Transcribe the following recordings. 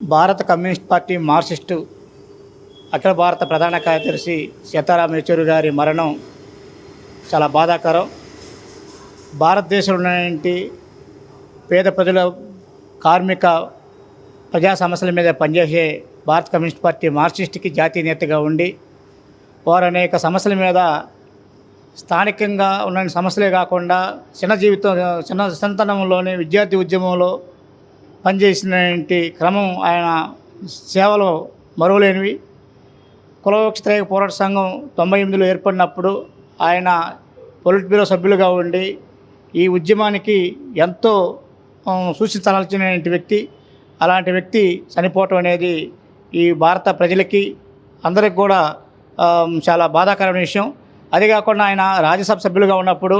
భారత communist party Marxist అఖిల భారత ప్రధాన కార్యదర్శి సీతారాం యచూరి గారి మరణం చాలా బాధాకరం. భారతదేశంలో ఉన్నటువంటి పేద ప్రజల కార్మిక ప్రజా సమస్యల మీద పనిచేసే భారత కమ్యూనిస్ట్ పార్టీ మార్క్సిస్ట్కి జాతీయ నేతగా ఉండి వారు అనేక సమస్యల మీద స్థానికంగా ఉన్న సమస్యలే కాకుండా చిన్న జీవితం చిన్న సంతానంలోని విద్యార్థి ఉద్యమంలో పనిచేసినటువంటి క్రమం ఆయన సేవలు మరువలేనివి. కులవక్షత్రేయ పోరాట సంఘం తొంభై ఎనిమిదిలో ఏర్పడినప్పుడు ఆయన పొలిట్ బ్యూరో సభ్యులుగా ఉండి ఈ ఉద్యమానికి ఎంతో సూచించాల్సిన వ్యక్తి. అలాంటి వ్యక్తి చనిపోవటం అనేది ఈ భారత ప్రజలకి అందరికి కూడా చాలా బాధాకరమైన విషయం. అదే కాకుండా ఆయన రాజ్యసభ సభ్యులుగా ఉన్నప్పుడు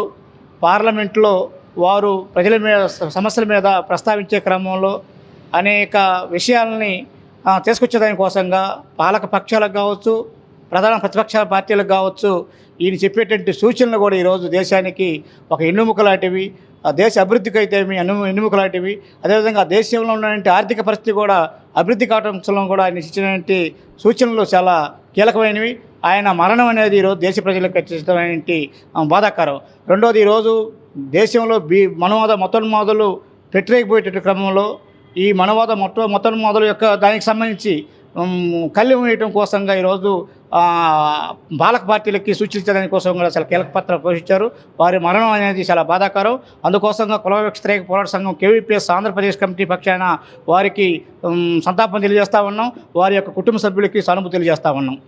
పార్లమెంట్లో వారు ప్రజల మీద సమస్యల మీద ప్రస్తావించే క్రమంలో అనేక విషయాలని తీసుకొచ్చేదాని కోసంగా పాలక పక్షాలకు కావచ్చు ప్రధాన ప్రతిపక్ష పార్టీలకు కావచ్చు ఈయన చెప్పేటువంటి సూచనలు కూడా ఈరోజు దేశానికి ఒక ఎన్నుముక లాంటివి ఆ దేశ అభివృద్ధికి అయితే ఎన్ను ఎన్నుముక లాంటివి అదేవిధంగా దేశంలో ఉన్నటువంటి ఆర్థిక పరిస్థితి కూడా అభివృద్ధి కావడంలో కూడా ఆయన ఇచ్చినటువంటి సూచనలు చాలా కీలకమైనవి. ఆయన మరణం అనేది ఈరోజు దేశ ప్రజలకు ఖచ్చితమైనటువంటి బాధాకరం. రెండోది ఈరోజు దేశంలో బీ మనవాద మొట్టమొదలు పెట్టలేకపోయేట క్రమంలో ఈ మనవాద మొట్ట మొట్టమొదలు యొక్క దానికి సంబంధించి కళ్ళు వేయటం కోసంగా ఈరోజు బాలక పార్టీలకి సూచించడానికి కోసం కూడా చాలా కీలక పాత్ర పోషించారు. వారి మరణం అనేది చాలా బాధాకరం. అందుకోసంగా కులవక్ష త్రేక పోరాట సంఘం కేవీపీఎస్ ఆంధ్రప్రదేశ్ కమిటీ పక్షాన వారికి సంతాపం తెలియజేస్తా ఉన్నాం. వారి యొక్క కుటుంబ సభ్యులకి సానుభూతి తెలియజేస్తూ ఉన్నాం.